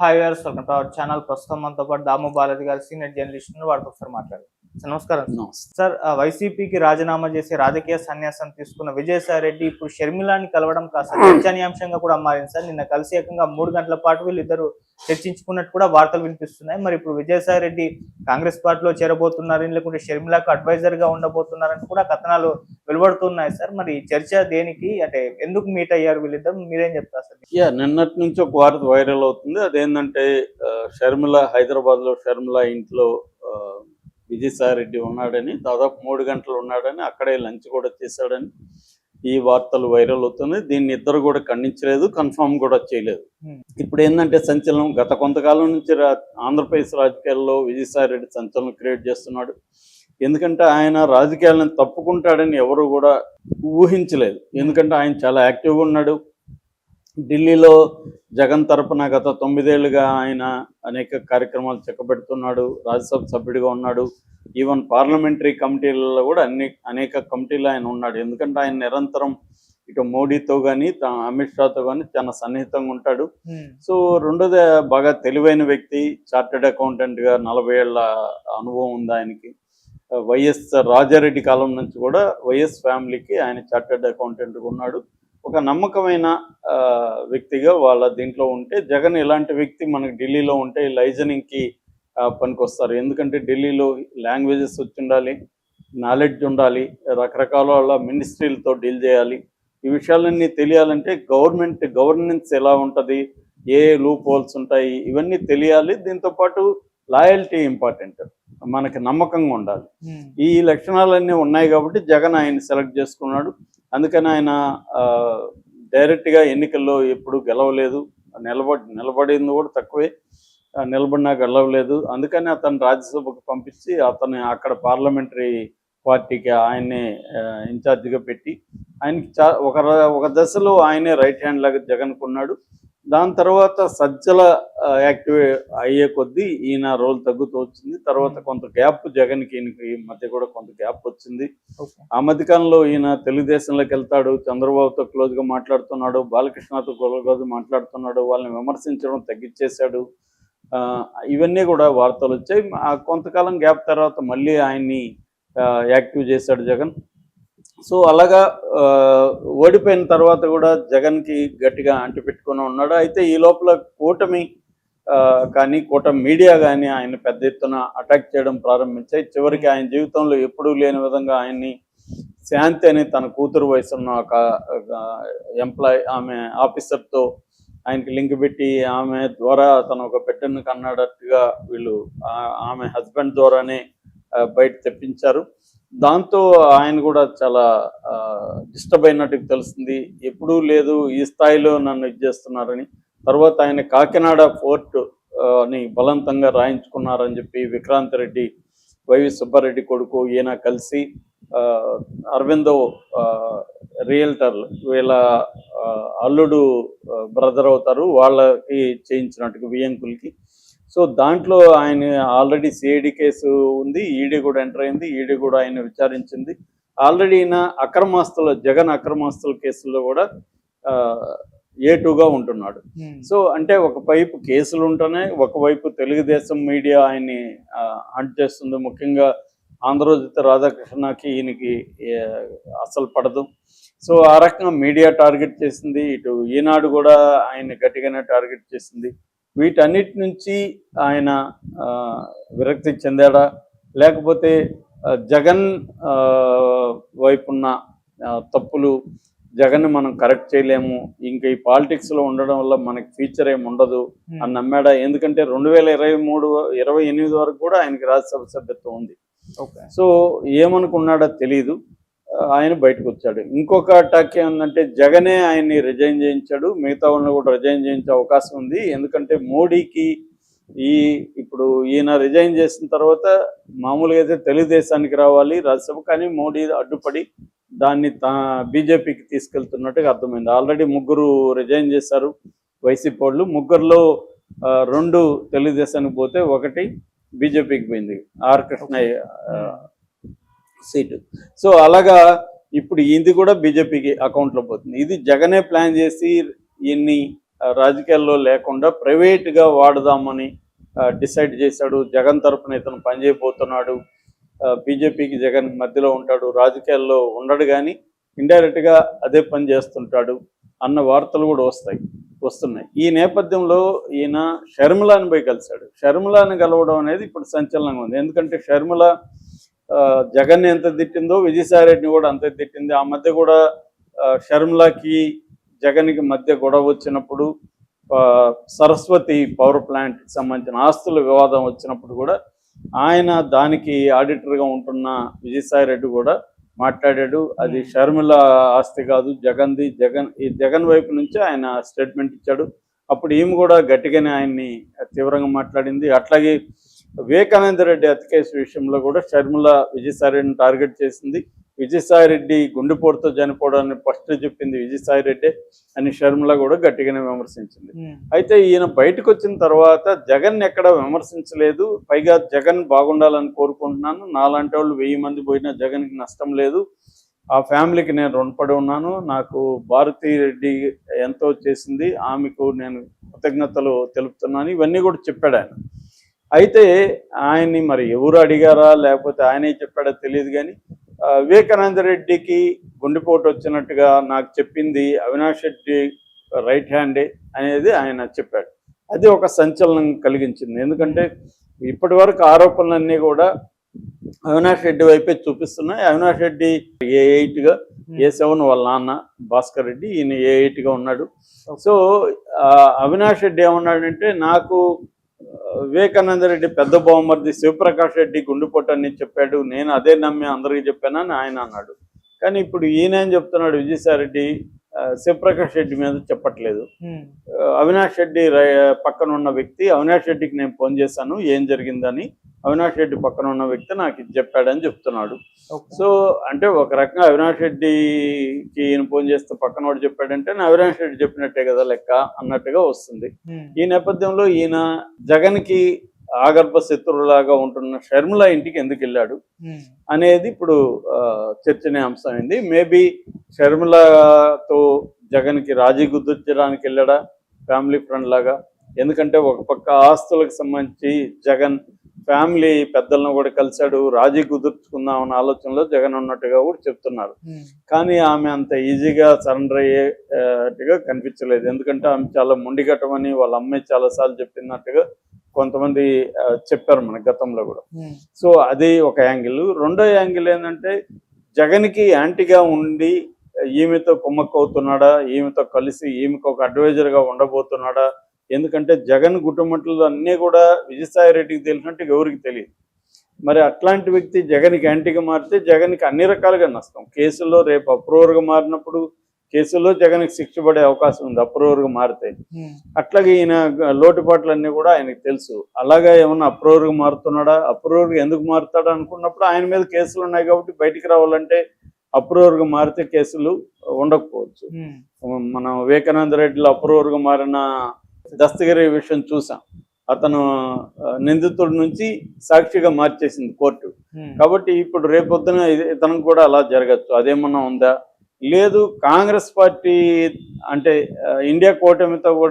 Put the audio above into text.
Hi గారు welcome to our channel ప్రస్తుతం మనతో పాటు దాము బాలాజీ గారు సీనియర్ జర్నలిస్ట్ వారితో ఒకసారి మాట్లాడారు నమస్కారం. సార్ వైసీపీకి రాజీనామా చేసి రాజకీయ సన్యాసం తీసుకున్న విజయసాయి రెడ్డి ఇప్పుడు షర్మిలాని కలవడం కాస్త చర్చనీయాంశంగా కూడా మారింది సార్. నిన్న కలిసి ఏకంగా మూడు గంటల పాటు వీళ్ళిద్దరు చర్చించుకున్నట్టు కూడా వార్తలు వినిపిస్తున్నాయి. మరి ఇప్పుడు విజయసాయి రెడ్డి కాంగ్రెస్ పార్టీలో చేరబోతున్నారు లేకుంటే షర్మిలాకు అడ్వైజర్గా ఉండబోతున్నారని కూడా కథనాలు వెలువడుతున్నాయి సార్. మరి చర్చ దేనికి? అంటే ఎందుకు మీట్ అయ్యారు వీళ్ళిద్దరు? మీరేం చెప్తారు సార్? యా నిన్నటి నుంచి ఒక వార్త వైరల్ అవుతుంది. అదేంటంటే షర్మిల హైదరాబాద్లో షర్మిల ఇంట్లో ఆ, విజయసాయి రెడ్డి ఉన్నాడని దాదాపు మూడు గంటలు ఉన్నాడని అక్కడే లంచ్ కూడా చేశాడని ఈ వార్తలు వైరల్ అవుతున్నాయి. దీన్ని ఇద్దరు కూడా ఖండించలేదు కన్ఫర్మ్ కూడా చేయలేదు. Hmm. ఇప్పుడు ఏంటంటే సంచలనం గత కొంతకాలం నుంచి రా- ఆంధ్రప్రదేశ్ రాజకీయాల్లో విజయసాయి రెడ్డి సంచలనం క్రియేట్ చేస్తున్నాడు. ఎందుకంటే ఆయన రాజకీయాలను తప్పుకుంటాడని ఎవరు కూడా ఊహించలేదు. ఎందుకంటే ఆయన చాలా యాక్టివ్గా ఉన్నాడు. ఢిల్లీలో జగన్ తరపున గత తొమ్మిదేళ్ళుగా ఆయన అనేక కార్యక్రమాలు చెక్కబెడుతున్నాడు రాజ్యసభ సభ్యుడిగా ఉన్నాడు. ఈవెన్ పార్లమెంటరీ కమిటీలలో కూడా అన్ని అనేక కమిటీలు ఆయన ఉన్నాడు. ఎందుకంటే ఆయన నిరంతరం ఇటు మోడీతో కానీ అమిత్ షాతో కానీ చాలా సన్నిహితంగా ఉంటాడు. సో రెండోది బాగా తెలివైన వ్యక్తి చార్టెడ్ అకౌంటెంట్గా నలభై ఏళ్ళ అనుభవం ఉంది ఆయనకి. వైఎస్ రాజారెడ్డి కాలం నుంచి కూడా వైఎస్ ఫ్యామిలీకి ఆయన చార్టెడ్ అకౌంటెంట్గా ఉన్నాడు. ఒక నమ్మకమైన వ్యక్తిగా వాళ్ళ దీంట్లో ఉంటే జగన్ ఇలాంటి వ్యక్తి మనకి ఢిల్లీలో ఉంటే లైజనింగ్కి పనికొస్తారు. ఎందుకంటే ఢిల్లీలో లాంగ్వేజెస్ వచ్చి ఉండాలి నాలెడ్జ్ ఉండాలి రకరకాల వాళ్ళ మినిస్ట్రీలతో డీల్ చేయాలి. ఈ విషయాలన్నీ తెలియాలంటే గవర్నమెంట్ గవర్నెన్స్ ఎలా ఉంటుంది ఏ లూప్ హోల్స్ ఉంటాయి ఇవన్నీ తెలియాలి. దీంతో పాటు లాయల్టీ ఇంపార్టెంట్. మనకి నమ్మకంగా ఉండాలి. ఈ లక్షణాలన్నీ ఉన్నాయి కాబట్టి జగన్ ఆయన సెలెక్ట్ చేసుకున్నాడు. అందుకని ఆయన డైరెక్ట్గా ఎన్నికల్లో ఎప్పుడు గెలవలేదు. నిలబడి నిలబడింది కూడా తక్కువే. నిలబడినా గెలవలేదు. అందుకని అతను రాజ్యసభకు పంపించి అతను అక్కడ పార్లమెంటరీ పార్టీకి ఆయన్నే ఇన్ఛార్జిగా పెట్టి ఆయనకి చా ఒక ఒక దశలో ఆయనే రైట్ హ్యాండ్ లాగా జగన్కు ఉన్నాడు. దాని తర్వాత సజ్జల యాక్టివ్ అయ్యే కొద్దీ ఈయన రోల్ తగ్గుతూ వచ్చింది. తర్వాత కొంత గ్యాప్ జగన్కి ఈయనకి ఈ మధ్య కూడా కొంత గ్యాప్ వచ్చింది. ఆ మధ్యకాలంలో ఈయన తెలుగుదేశంలోకి వెళ్తాడు చంద్రబాబుతో క్లోజ్గా మాట్లాడుతున్నాడు బాలకృష్ణతో క్లోజ్గా మాట్లాడుతున్నాడు వాళ్ళని విమర్శించడం తగ్గించేశాడు ఇవన్నీ కూడా వార్తలు వచ్చాయి. కొంతకాలం గ్యాప్ తర్వాత మళ్ళీ ఆయన్ని యాక్టివ్ చేశాడు జగన్. సో అలాగా ఓడిపోయిన తర్వాత కూడా జగన్కి గట్టిగా అంటిపెట్టుకుని ఉన్నాడు. అయితే ఈ లోపల కూటమి ఆ, కానీ కూటమి మీడియా కానీ ఆయన పెద్ద ఎత్తున అటాక్ చేయడం ప్రారంభించాయి. చివరికి ఆయన జీవితంలో ఎప్పుడూ లేని విధంగా ఆయన్ని శాంతి అని తన కూతురు వయసున్న ఒక ఎంప్లాయ్ ఆమె ఆఫీసర్తో ఆయనకి లింక్ పెట్టి ఆమె ద్వారా తను ఒక బిడ్డను కన్నాడట్టుగా వీళ్ళు ఆమె హస్బెండ్ ద్వారానే బయట తెప్పించారు. దాంతో ఆయన కూడా చాలా డిస్టర్బ్ అయినట్టుకు తెలుస్తుంది. ఎప్పుడూ లేదు ఈ స్థాయిలో నన్ను ఇది చేస్తున్నారని. తర్వాత ఆయన కాకినాడ ఫోర్ట్ని బలవంతంగా రాయించుకున్నారని చెప్పి విక్రాంత్ రెడ్డి వైవి సుబ్బారెడ్డి కొడుకు ఈయన కలిసి అరవిందో రియల్టర్ వీళ్ళ అల్లుడు బ్రదర్ అవుతారు. వాళ్ళకి చేయించినట్టుగా వియంకులకి సో దాంట్లో ఆయన ఆల్రెడీ సిఐడి కేసు ఉంది ఈడీ కూడా ఎంటర్ అయింది ఈడీ కూడా ఆయన విచారించింది. ఆల్రెడీ ఈయన అక్రమాస్తుల జగన్ అక్రమాస్తుల కేసుల్లో కూడా ఏ టూగా ఉంటున్నాడు. ఉమ్, సో అంటే ఒకవైపు కేసులు ఉంటేనే ఒకవైపు తెలుగుదేశం మీడియా ఆయన్ని హంట్ చేస్తుంది. ముఖ్యంగా ఆంధ్రజ్యోతి రాధాకృష్ణకి ఈయనకి అసలు పడదు. సో ఆ రకంగా మీడియా టార్గెట్ చేసింది. ఇటు ఈనాడు కూడా ఆయన గట్టిగానే టార్గెట్ చేసింది. వీటన్నిటి నుంచి ఆయన విరక్తి చెందాడా? లేకపోతే జగన్ వైపున్న తప్పులు జగన్ మనం కరెక్ట్ చేయలేము ఇంకా ఈ పాలిటిక్స్లో ఉండడం వల్ల మనకి ఫ్యూచర్ ఏమి ఉండదు అని నమ్మాడా? ఎందుకంటే రెండు వేల ఇరవై మూడు ఇరవై ఎనిమిది వరకు కూడా ఆయనకి రాజ్యసభ సభ్యత్వం ఉంది. సో ఏమనుకున్నాడో తెలియదు ఆయన బయటకు వచ్చాడు. ఇంకొక అటాక్ ఏమందంటే జగనే ఆయన్ని రిజైన్ చేయించాడు. మిగతా వాళ్ళని కూడా రిజైన్ చేయించే అవకాశం ఉంది. ఎందుకంటే మోడీకి ఈ ఇప్పుడు ఈయన రిజైన్ చేసిన తర్వాత మామూలుగా అయితే తెలుగుదేశానికి రావాలి రాజ్యసభ కానీ మోడీ అడ్డుపడి దాన్ని తా బీజేపీకి తీసుకెళ్తున్నట్టుగా అర్థమైంది. ఆల్రెడీ ముగ్గురు రిజైన్ చేశారు వైసీపీ వాళ్ళు. ముగ్గురులో రెండు తెలుగుదేశానికి పోతే ఒకటి బీజేపీకి పోయింది. Are Krishnaiah seat. సో అలాగా ఇప్పుడు ఇది కూడా బీజేపీకి అకౌంట్లో పోతుంది. ఇది జగనే ప్లాన్ చేసి ఈయన్ని రాజకీయాల్లో లేకుండా ప్రైవేట్గా వాడదామని డిసైడ్ చేశాడు. జగన్ తరఫున ఇతను పనిచేయబోతున్నాడు. బీజేపీకి జగన్ మధ్యలో ఉంటాడు. రాజకీయాల్లో ఉండడు కానీ ఇండైరెక్ట్గా అదే పని చేస్తుంటాడు అన్న వార్తలు కూడా వస్తాయి వస్తున్నాయి. ఈ నేపథ్యంలో ఈయన షర్మిలాని పోయి కలిశాడు. షర్మిలాని కలవడం అనేది ఇప్పుడు సంచలనంగా ఉంది. ఎందుకంటే షర్మిల జగన్ ఎంత తిట్టిందో విజయసాయిరెడ్డిని కూడా అంతే తిట్టింది. ఆ మధ్య కూడా షర్మిలకి జగన్కి మధ్య గొడవ వచ్చినప్పుడు సరస్వతి పవర్ ప్లాంట్ సంబంధించిన ఆస్తుల వివాదం వచ్చినప్పుడు కూడా ఆయన దానికి ఆడిటర్గా ఉంటున్న విజయసాయిరెడ్డి కూడా మాట్లాడాడు. అది షర్మిల ఆస్తి కాదు జగన్ది. జగన్ ఈ జగన్ వైపు నుంచి ఆయన స్టేట్మెంట్ ఇచ్చాడు. అప్పుడు ఈమె కూడా గట్టిగానే ఆయన్ని తీవ్రంగా మాట్లాడింది. అట్లాగే వివేకానంద రెడ్డి హత్య కేసు విషయంలో కూడా షర్మిల విజయసాయిరెడ్డిని టార్గెట్ చేసింది. విజయసాయిరెడ్డి గుండెపోటుతో చనిపోవడాన్ని ఫస్ట్ చెప్పింది విజయసాయిరెడ్డి అని షర్మిల కూడా గట్టిగానే విమర్శించింది. అయితే ఈయన బయటకు వచ్చిన తర్వాత జగన్ ఎక్కడ విమర్శించలేదు. పైగా జగన్ బాగుండాలని కోరుకుంటున్నాను. నాలాంటి వాళ్ళు వెయ్యి మంది పోయినా జగన్కి నష్టం లేదు. ఆ ఫ్యామిలీకి నేను రుణపడి ఉన్నాను. నాకు భారతీ రెడ్డి ఎంతో చేసింది. ఆమెకు నేను కృతజ్ఞతలు తెలుపుతున్నాను. ఇవన్నీ కూడా చెప్పాడు ఆయన. అయితే ఆయన్ని మరి ఎవరు అడిగారా? లేకపోతే ఆయనే చెప్పాడో తెలియదు కానీ వివేకానంద రెడ్డికి గుండెపోటు వచ్చినట్టుగా నాకు చెప్పింది అవినాష్ రెడ్డి రైట్ హ్యాండే అనేది ఆయన చెప్పాడు. అది ఒక సంచలనం కలిగించింది. ఎందుకంటే ఇప్పటి వరకు ఆరోపణలన్నీ కూడా అవినాష్ రెడ్డి వైపే చూపిస్తున్నాయి. అవినాష్ రెడ్డి ఏ ఎయిట్గా ఏ సెవెన్ వాళ్ళ నాన్న భాస్కర్ రెడ్డి ఈయన ఏ ఎయిట్గా ఉన్నాడు. సో అవినాష్ రెడ్డి ఏమన్నాడంటే నాకు వివేకానంద రెడ్డి పెద్ద బహుమతి శివప్రకాష్ రెడ్డి గుండెపోటు అని చెప్పాడు. నేను అదే నమ్మి అందరికీ చెప్పానని ఆయన అన్నాడు. కానీ ఇప్పుడు ఈయన ఏం చెప్తున్నాడు విజయసాయి రెడ్డి? శివప్రకాష్ రెడ్డి మీద చెప్పట్లేదు. అవినాష్ రెడ్డి పక్కన ఉన్న వ్యక్తి అవినాష్ రెడ్డికి నేను ఫోన్ చేశాను ఏం జరిగిందని? అవినాష్ రెడ్డి పక్కన ఉన్న వ్యక్తి నాకు ఇది చెప్పాడని చెప్తున్నాడు. సో అంటే ఒక రకంగా అవినాష్ రెడ్డికి ఈయన ఫోన్ చేస్తే పక్కన వాడు చెప్పాడంటే నా అవినాష్ రెడ్డి చెప్పినట్టే కదా లెక్క అన్నట్టుగా వస్తుంది. ఈ నేపథ్యంలో ఈయన జగన్కి ఆగర్భ శత్రువులాగా ఉంటున్న షర్మిల ఇంటికి ఎందుకు వెళ్ళాడు అనేది ఇప్పుడు ఆ, చర్చనీయాంశం అయింది మేబీ షర్మిలతో జగన్కి రాజీ కుదుర్చడానికి వెళ్ళాడా? ఫ్యామిలీ ఫ్రెండ్ లాగా. ఎందుకంటే ఒక పక్క ఆస్తులకు సంబంధించి జగన్ ఫ్యామిలీ పెద్దలను కూడా కలిశాడు. రాజీ కుదుర్చుకుందాం అన్న ఆలోచనలో జగన్ ఉన్నట్టుగా కూడా చెప్తున్నారు. కానీ ఆమె అంత ఈజీగా సరెండర్ అయ్యేట్టుగా కనిపించలేదు. ఎందుకంటే ఆమె చాలా మొండిగట్టమని వాళ్ళ అమ్మాయి చాలాసార్లు చెప్పినట్టుగా కొంతమంది చెప్పారు మన గతంలో కూడా. ఉమ్, సో అది ఒక యాంగిల్. రెండో యాంగిల్ ఏంటంటే జగన్కి యాంటీగా ఉండి ఈమెతో కుమ్మక్కవుతున్నాడా ఈమెతో కలిసి ఈమెకు ఒక అడ్వైజర్గా ఉండబోతున్నాడా? ఎందుకంటే జగన్ కుటుంబంలో అన్నీ కూడా విజయసాయి రెడ్డికి తెలిసినట్టు ఎవరికి తెలియదు. మరి అట్లాంటి వ్యక్తి జగన్కి యాంటీగా మారితే జగన్కి అన్ని రకాలుగా నష్టం. కేసుల్లో రేపు అప్రూవర్గా మారినప్పుడు కేసుల్లో జగన్కి శిక్ష పడే అవకాశం ఉంది. అప్రూవర్గా మారితే. అట్లాగే ఈయన లోటుపాట్లన్నీ కూడా ఆయనకు తెలుసు. అలాగా ఏమన్నా అప్రూవర్గా మారుతున్నాడా? అప్రూవర్గా ఎందుకు మారుతాడా అనుకున్నప్పుడు ఆయన మీద కేసులు ఉన్నాయి కాబట్టి బయటికి రావాలంటే అప్రూవర్గా మారితే కేసులు ఉండకపోవచ్చు. మనం వివేకానంద రెడ్డిలో అప్రూవర్గా మారిన దస్తగిరి విషయం చూసాం. అతను నిందితుడి నుంచి సాక్షిగా మార్చేసింది కోర్టు. కాబట్టి ఇప్పుడు రేపొద్దున ఇతనికి కూడా అలా జరగచ్చు. అదేమన్నా ఉందా? లేదు కాంగ్రెస్ పార్టీ అంటే ఇండియా కూటమితో కూడా